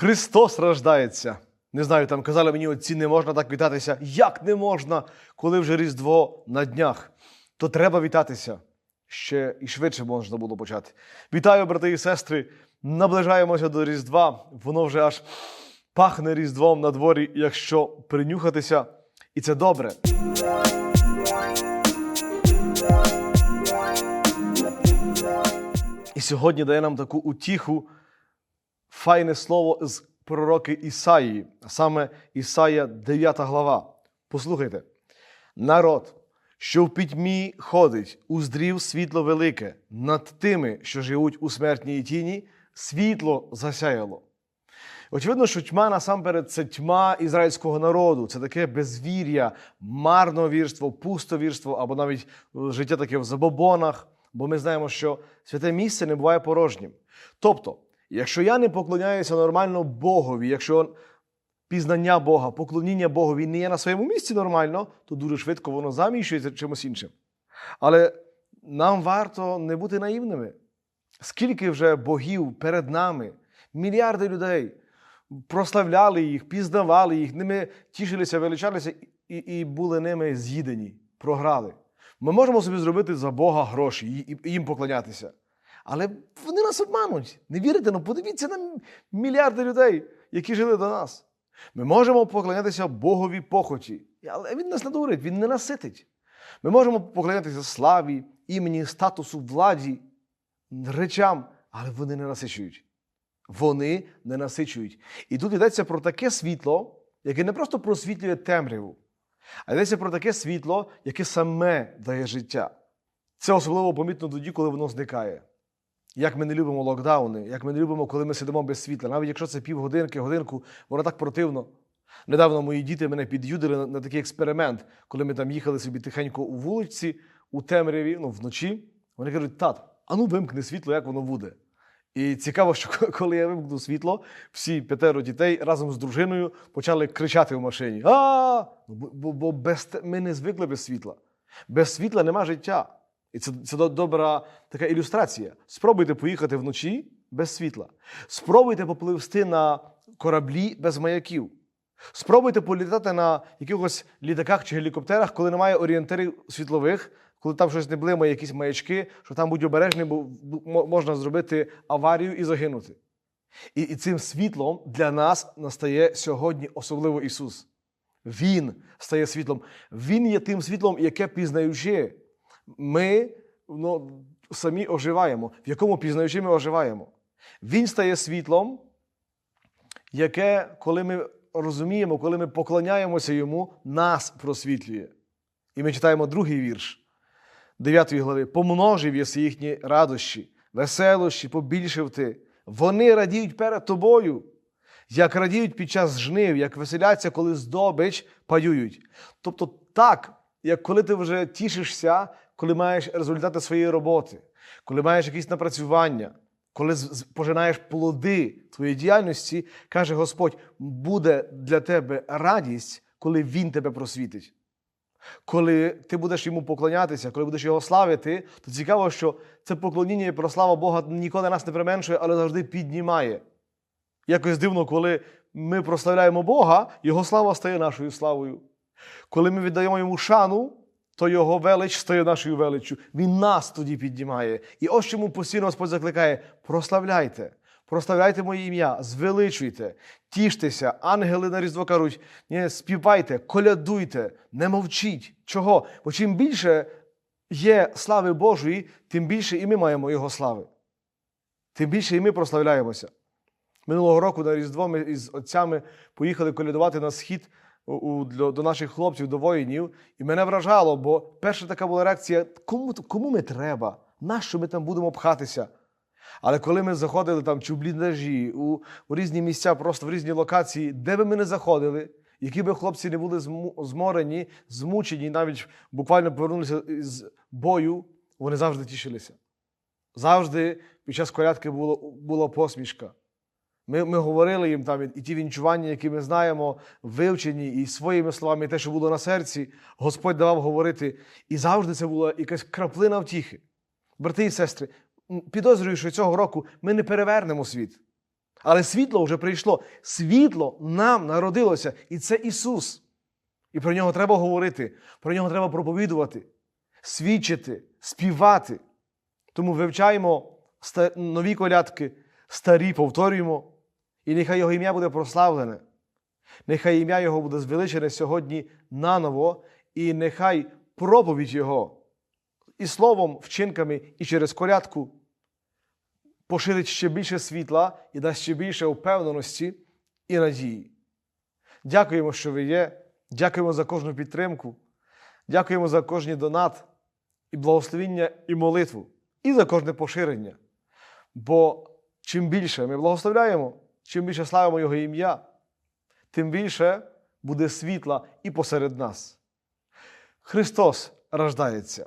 Христос рождається. Не знаю, там казали мені, отці не можна так вітатися. Як не можна, коли вже Різдво на днях? То треба вітатися. Ще і швидше можна було почати. Вітаю, брати і сестри. Наближаємося до Різдва. Воно вже аж пахне Різдвом на дворі, якщо принюхатися. І це добре. І сьогодні дає нам таку утіху, файне слово з пророки Ісаїї, саме Ісая 9 глава. Послухайте: народ, що в пітьмі ходить, уздрів світло велике, над тими, що живуть у смертній тіні, світло засяяло. Очевидно, що тьма насамперед це тьма ізраїльського народу, це таке безвір'я, марновірство, пустовірство або навіть е, життя таке в забобонах. Бо ми знаємо, що святе місце не буває порожнім. Тобто, якщо я не поклоняюся нормально Богові, якщо пізнання Бога, поклоніння Богові не є на своєму місці нормально, то дуже швидко воно заміщується чимось іншим. Але нам варто не бути наївними. Скільки вже богів перед нами, мільярди людей прославляли їх, пізнавали їх, ними тішилися, величалися і, і були ними з'їдені, програли. Ми можемо собі зробити за Бога гроші і, їм поклонятися. Але нас обмануть. Не вірите? Ну подивіться на мільярди людей, які жили до нас. Ми можемо поклонятися Богові похоті, але Він нас не дурить, Він не наситить. Ми можемо поклонятися славі, імені, статусу, владі, речам, але вони не насичують. Вони не насичують. І тут йдеться про таке світло, яке не просто просвітлює темряву, а йдеться про таке світло, яке саме дає життя. Це особливо помітно тоді, коли воно зникає. Як ми не любимо локдауни, як ми не любимо, коли ми сидимо без світла, навіть якщо це півгодинки, годинку, воно так противно. Недавно мої діти мене під'юдили на, такий експеримент, коли ми там їхали собі тихенько у вулиці, у темряві, ну, вночі. Вони кажуть, тат, а ну вимкни світло, як воно буде. І цікаво, що коли я вимкнув світло, всі п'ятеро дітей разом з дружиною почали кричати в машині. А! Ну, бо без, ми не звикли без світла. Без світла нема життя. І це, це добра така ілюстрація. Спробуйте поїхати вночі без світла. Спробуйте попливсти на кораблі без маяків. Спробуйте політати на якихось літаках чи гелікоптерах, коли немає орієнтирів світлових, коли там щось не блимає, якісь маячки, що там будь обережний, бо бо можна зробити аварію і загинути. І, і цим світлом для нас настає сьогодні особливо Ісус. Він стає світлом. Він є тим світлом, яке пізнаючи, ми ну, самі оживаємо. В якому пізнаючи ми оживаємо. Він стає світлом, яке, коли ми розуміємо, коли ми поклоняємося йому, нас просвітлює. І ми читаємо другий вірш 9 глави. Помножив єси їхні радощі, веселощі, побільшив ти. Вони радіють перед тобою, як радіють під час жнив, як веселяться, коли здобич паюють. Тобто, так, як коли ти вже тішишся, коли маєш результати своєї роботи, коли маєш якісь напрацювання, коли пожинаєш плоди твоєї діяльності, каже Господь, буде для тебе радість, коли Він тебе просвітить. Коли ти будеш йому поклонятися, коли будеш його славити, то цікаво, що це поклоніння і прослава Бога ніколи нас не применшує, але завжди піднімає. Якось дивно, коли ми прославляємо Бога, Його слава стає нашою славою. Коли ми віддаємо йому шану, то його велич стає нашою величчю. Він нас тоді піднімає. І ось чому постійно Господь закликає: прославляйте, прославляйте моє ім'я, звеличуйте, тіштеся, ангели на різдво кажуть, ні, співайте, колядуйте, не мовчіть. Чого? Бо чим більше є слави Божої, тим більше і ми маємо Його слави. Тим більше і ми прославляємося. Минулого року на Різдво ми із отцями поїхали колядувати на схід у, для- до наших хлопців, до воїнів. І мене вражало, бо перша така була реакція: кому, кому ми треба? Нащо ми там будемо пхатися? Але коли ми заходили там чи в бліндажі, у, у різні місця, просто в різні локації, де би ми не заходили, які би хлопці не були зморені, змучені, навіть буквально повернулися з бою, вони завжди тішилися. Завжди під час колядки було, була посмішка. Ми, ми говорили їм там, і ті вінчування, які ми знаємо, вивчені, і своїми словами, і те, що було на серці, Господь давав говорити. І завжди це була якась краплина втіхи. Брати і сестри, підозрюю, що цього року ми не перевернемо світ. Але світло вже прийшло. Світло нам народилося, і це Ісус. І про нього треба говорити, про нього треба проповідувати, свідчити, співати. Тому вивчаємо нові колядки, старі повторюємо, і нехай його ім'я буде прославлене. Нехай ім'я Його буде звеличене сьогодні наново, і нехай проповідь Його і словом, вчинками, і через колядку поширить ще більше світла і дасть ще більше впевненості і надії. Дякуємо, що ви є. Дякуємо за кожну підтримку. Дякуємо за кожний донат і благословіння і молитву, і за кожне поширення. Бо чим більше ми благословляємо, чим більше славимо Його ім'я, тим більше буде світла і посеред нас. Христос рождається.